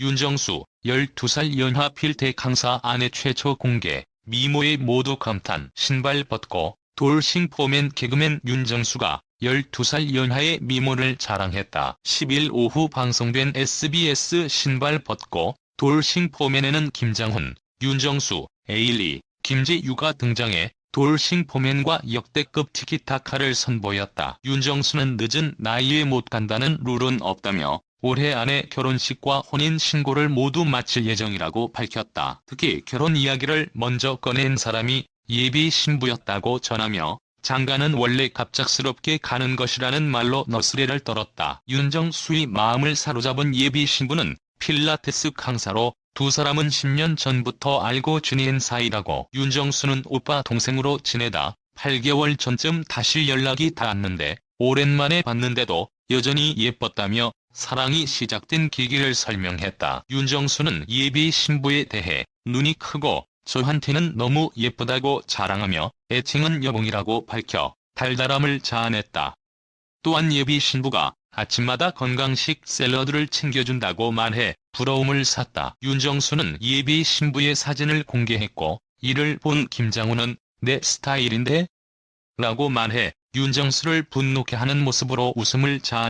윤정수 12살 연하 필태 강사 아내 최초 공개 미모에 모두 감탄 신발 벗고 돌싱 포맨 개그맨 윤정수가 12살 연하의 미모를 자랑했다. 10일 오후 방송된 SBS 신발 벗고 돌싱 포맨에는 김장훈, 윤정수, 에일리, 김재유가 등장해 돌싱 포맨과 역대급 티키타카를 선보였다. 윤정수는 늦은 나이에 못 간다는 룰은 없다며 올해 안에 결혼식과 혼인 신고를 모두 마칠 예정이라고 밝혔다. 특히 결혼 이야기를 먼저 꺼낸 사람이 예비 신부였다고 전하며 장가는 원래 갑작스럽게 가는 것이라는 말로 너스레를 떨었다. 윤정수의 마음을 사로잡은 예비 신부는 필라테스 강사로 두 사람은 10년 전부터 알고 지낸 사이라고 윤정수는 오빠 동생으로 지내다 8개월 전쯤 다시 연락이 닿았는데 오랜만에 봤는데도 여전히 예뻤다며 사랑이 시작된 계기를 설명했다. 윤정수는 예비 신부에 대해 눈이 크고 저한테는 너무 예쁘다고 자랑하며 애칭은 여봉이라고 밝혀 달달함을 자아냈다. 또한 예비 신부가 아침마다 건강식 샐러드를 챙겨준다고 말해 부러움을 샀다. 윤정수는 예비 신부의 사진을 공개했고 이를 본 김장훈은 내 스타일인데? 라고 말해 윤정수를 분노케 하는 모습으로 웃음을 자아